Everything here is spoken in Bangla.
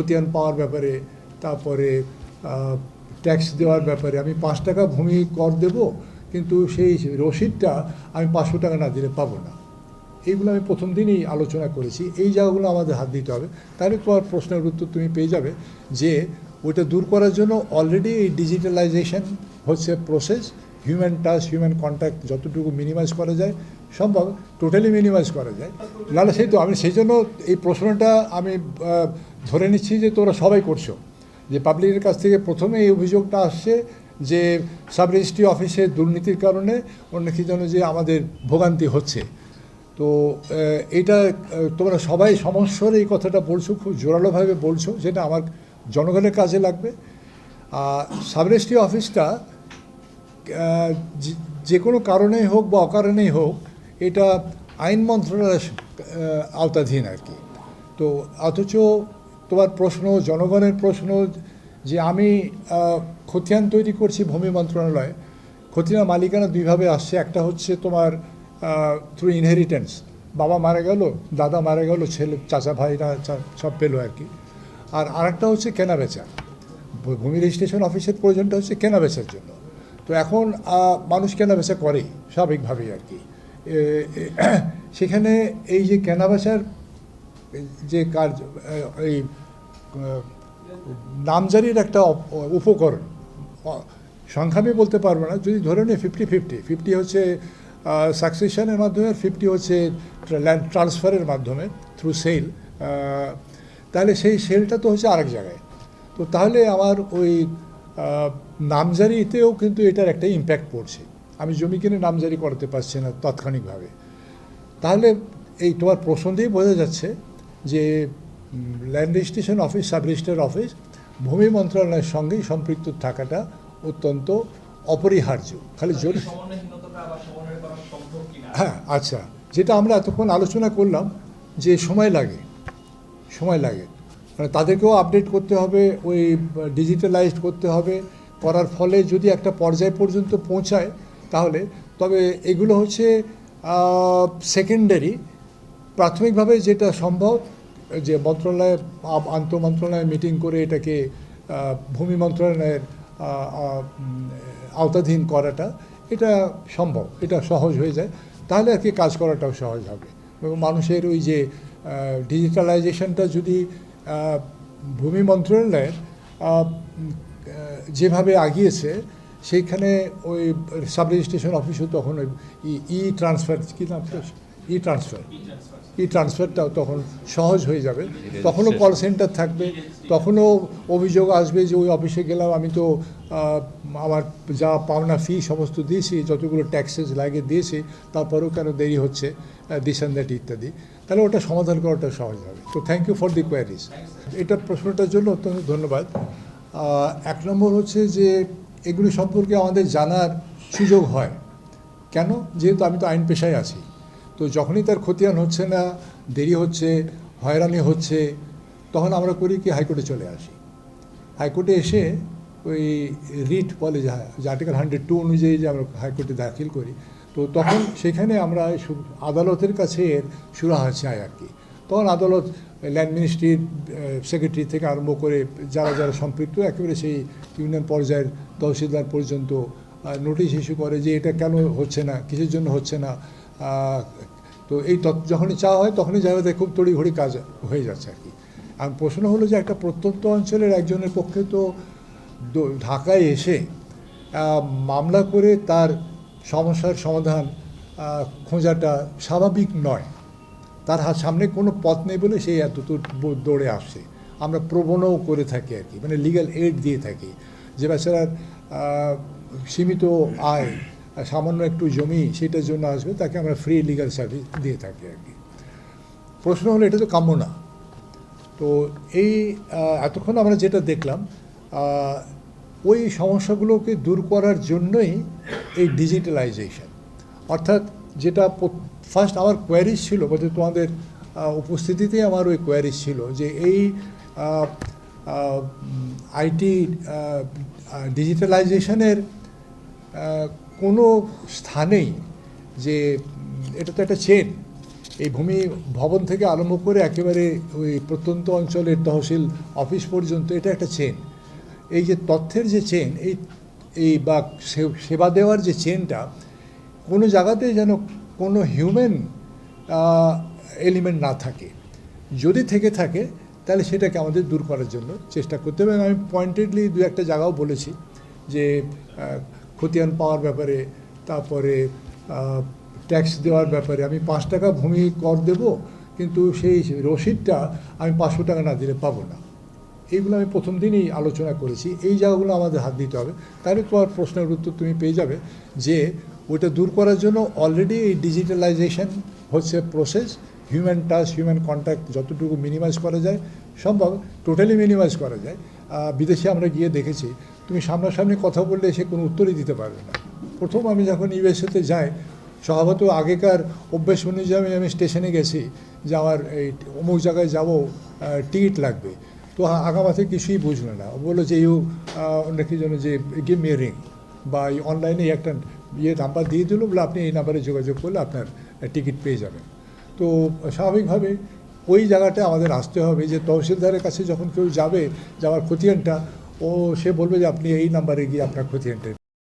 খতিয়ান পাওয়ার ব্যাপারে, তারপরে ট্যাক্স দেওয়ার ব্যাপারে আমি পাঁচ টাকা ভূমি কর দেব, কিন্তু সেই রসিদটা আমি পাঁচশো টাকা না দিলে পাবো না। এইগুলো আমি প্রথম দিনই আলোচনা করেছি। এই জায়গাগুলো আমাদের হাত দিতে হবে। তাহলে তোমার প্রশ্নের উত্তর তুমি পেয়ে যাবে যে ওইটা দূর করার জন্য অলরেডি এই ডিজিটালাইজেশন হচ্ছে process human touch human contact যতটুকু মিনিমাইজ করা যায়, সম্ভব টোটালি মিনিমাইজ করা যায়। নাহলে সেই তো আমি, সেই জন্য এই প্রশ্নটা আমি ধরে নিচ্ছি যে তোরা সবাই করছ। যে পাবলিকের কাছ থেকে প্রথমে এই অভিযোগটা আসছে যে সাব রেজিস্ট্রি অফিসে দুর্নীতির কারণে অন্য কি যেন যে আমাদের ভোগান্তি হচ্ছে। তো এটা তোমরা সবাই সমস্যার এই কথাটা বলছো, খুব জোরালোভাবে বলছো যেটা আমার জনগণের কাজে লাগবে। আর সাব রেজিস্ট্রি অফিসটা যে কোনো কারণেই হোক বা অকারণেই হোক, এটা আইন মন্ত্রণালয়ের আওতাধীন আর কি। তো অথচ তোমার প্রশ্ন, জনগণের প্রশ্ন যে আমি খতিয়ান তৈরি করছি ভূমি মন্ত্রণালয়ে, খতিয়ান মালিকানা দুইভাবে আসছে। একটা হচ্ছে তোমার থ্রু ইনহেরিটেন্স বাবা মারা গেল, দাদা মারা গেল, ছেলে, চাচা, ভাইরা সব পেল আর কি। আর আরেকটা হচ্ছে কেনা বেচা। ভূমি রেজিস্ট্রেশন অফিসের প্রয়োজনটা হচ্ছে কেনা বেচার জন্য। তো এখন মানুষ কেনা বেচা করে স্বাভাবিকভাবেই আর কি। সেখানে এই যে কেনা বেচার যে কার্য এই, নামজারির একটা উপকরণ। অ- সংখ্যা আমি বলতে পারব না, যদি ধরে নিই ফিফটি ফিফটি ফিফটি হচ্ছে সাকসেশনের মাধ্যমে আর ফিফটি হচ্ছে ল্যান্ড ট্রান্সফারের মাধ্যমে থ্রু সেল তাহলে সেই সেলটা তো হচ্ছে আরেক জায়গায়। তো তাহলে আমার ওই নামজারিতেও কিন্তু এটার একটা ইম্প্যাক্ট পড়ছে। আমি জমি কিনে নামজারি করতে পারছি না তাৎক্ষণিকভাবে। তাহলে এই তোমার প্রশ্ন দিয়েই বোঝা যাচ্ছে যে land registration office sub registrar office ভূমি মন্ত্রণালয়ের সঙ্গেই সম্পৃক্ত থাকাটা অত্যন্ত অপরিহার্য। খালি কিনা হ্যাঁ আচ্ছা। যেটা আমরা এতক্ষণ আলোচনা করলাম যে সময় লাগে সময় লাগে। মানে তাদেরকেও আপডেট করতে হবে ওই ডিজিটালাইজড করতে হবে। করার ফলে যদি একটা পর্যায় পর্যন্ত পৌঁছায় তাহলে তবে এগুলো হচ্ছে সেকেন্ডারি প্রাথমিকভাবে যেটা সম্ভব, যে মন্ত্রণালয়ে আন্ত মন্ত্রণালয় মিটিং করে এটাকে ভূমি মন্ত্রণালয়ের আওতাধীন করাটা, এটা সম্ভব, এটা সহজ হয়ে যায়। তাহলে আর কি কাজ করাটাও সহজ হবে। এবং মানুষের ওই যে ডিজিটালাইজেশনটা যদি ভূমি মন্ত্রণালয়ের যেভাবে আগিয়েছে, সেইখানে ওই সাব রেজিস্ট্রেশন অফিসও তখন ওই ই ট্রান্সফার কী নাম ই ট্রান্সফার ই ট্রান্সফারটাও তখন সহজ হয়ে যাবে। তখনও কল সেন্টার থাকবে। তখনও অভিযোগ আসবে যে, ওই অফিসে গেলাম, আমি তো আমার যা পাওনা ফি সমস্ত দিয়েছি, যতগুলো ট্যাক্সেস লাগে দিয়েছি, তারপরেও কেন দেরি হচ্ছে দিস দ্যাট ইত্যাদি। তাহলে ওটা সমাধান করাটা সহজ হবে। তো thank you for the queries এটা প্রশ্নটার জন্য অত্যন্ত ধন্যবাদ। এক নম্বর হচ্ছে যে, এগুলি সম্পর্কে আমাদের জানার সুযোগ হয়। কেন? যেহেতু আমি তো আইন পেশায় আছি। তো যখনই তার খতিয়ান হচ্ছে না, দেরি হচ্ছে, হয়রানি হচ্ছে, তখন আমরা করি কি, হাইকোর্টে চলে আসি। হাইকোর্টে এসে ওই রিট বলে যে আর্টিকেল হান্ড্রেড টু অনুযায়ী যে আমরা হাইকোর্টে দাখিল করি, তো তখন সেখানে আমরা আদালতের কাছে এর সুরাহা চাই আর কি। তখন আদালত, ল্যান্ড মিনিস্ট্রির সেক্রেটারি থেকে আরম্ভ করে যারা যারা সম্পৃক্ত, একেবারে সেই ইউনিয়ন পর্যায়ের তহসিলদার পর্যন্ত নোটিশ ইস্যু করে যে এটা কেন হচ্ছে না, কিসের জন্য হচ্ছে না তো এই যখনই চাওয়া হয় তখনই জায়গাতে খুব তড়িঘড়ি কাজ হয়ে যাচ্ছে আর কি। আর প্রশ্ন হলো যে একটা প্রত্যন্ত অঞ্চলের একজনের পক্ষে তো ঢাকায় এসে মামলা করে তার সমস্যার সমাধান খোঁজাটা স্বাভাবিক নয়। তার সামনে কোনো পথ নেই বলে সেই এত দৌড়ে আসছে। আমরা প্রবণও করে থাকি আর কি মানে লিগ্যাল এইড দিয়ে থাকি। যে বেচারার সীমিত আয় সামান্য একটু জমি সেটার জন্য আসবে তাকে আমরা ফ্রি লিগাল সার্ভিস দিয়ে থাকি আর কি। প্রশ্ন হলো এটা তো কাম্য না। তো এই এতক্ষণ আমরা যেটা দেখলাম ওই সমস্যাগুলোকে দূর করার জন্যই এই ডিজিটালাইজেশন অর্থাৎ যেটা ফার্স্ট আমার কোয়ারিজ ছিল বলতে তোমাদের আহ, উপস্থিতিতেই আমার ওই কোয়ারিজ ছিল যে এই আইটি ডিজিটালাইজেশনের কোনো স্থানেই যে, এটা তো একটা চেন এই ভূমি ভবন থেকে আরম্ভ করে একেবারে ওই প্রত্যন্ত অঞ্চলের তহসিল অফিস পর্যন্ত এটা একটা চেন এই যে তথ্যের যে চেন এই এই বা সেবা দেওয়ার যে চেনটা কোনো জায়গাতে যেন কোনো হিউম্যান এলিমেন্ট না থাকে। যদি থেকে থাকে, তাহলে সেটাকে আমাদের দূর করার জন্য চেষ্টা করতে হবে। আমি পয়েন্টেডলি দু একটা জায়গাও বলেছি যে খতিয়ান পাওয়ার ব্যাপারে, তারপরে ট্যাক্স দেওয়ার ব্যাপারে আমি পাঁচ টাকা ভূমি কর দেব, কিন্তু সেই রসিদটা আমি পাঁচশো টাকা না দিলে পাবো না। এইগুলো আমি প্রথম দিনই আলোচনা করেছি। এই জায়গাগুলো আমাদের হাত দিতে হবে। তাহলে তোমার প্রশ্নের উত্তর তুমি পেয়ে যাবে যে, ওইটা দূর করার জন্য অলরেডি এই ডিজিটালাইজেশন হচ্ছে process human touch human contact যতটুকু মিনিমাইজ করা যায়, সম্ভব টোটালি মিনিমাইজ করা যায়। বিদেশে আমরা গিয়ে দেখেছি তুমি সামনাসামনি কথা বললে সে কোনো উত্তরই দিতে পারবে না। প্রথম আমি যখন ইউএসএতে যাই, স্বভাবত আগেকার অভ্যেস অনুযায়ী আমি- স্টেশনে গেছি যে আমার এই অমুক জায়গায় যাব টিকিট লাগবে। তো আ- আগামাথে কিছুই বুঝলো না। বলল যে, ইউ নাকি যেন যে গিভ মি বা এই অনলাইনে একটা ইয়ে নাম্বার দিয়ে দিল, বলে আপনি এই নাম্বারে যোগাযোগ করলে আপনার টিকিট পেয়ে যাবেন। তো স্বাভাবিকভাবে ওই জায়গাটা আমাদের আসতে হবে যে তহসিলদারের কাছে যখন কেউ যাবে, যাওয়ার খতিয়ানটা ও সে বলবে যে আপনি এই নাম্বারে গিয়ে আপনার খতিয়ানটা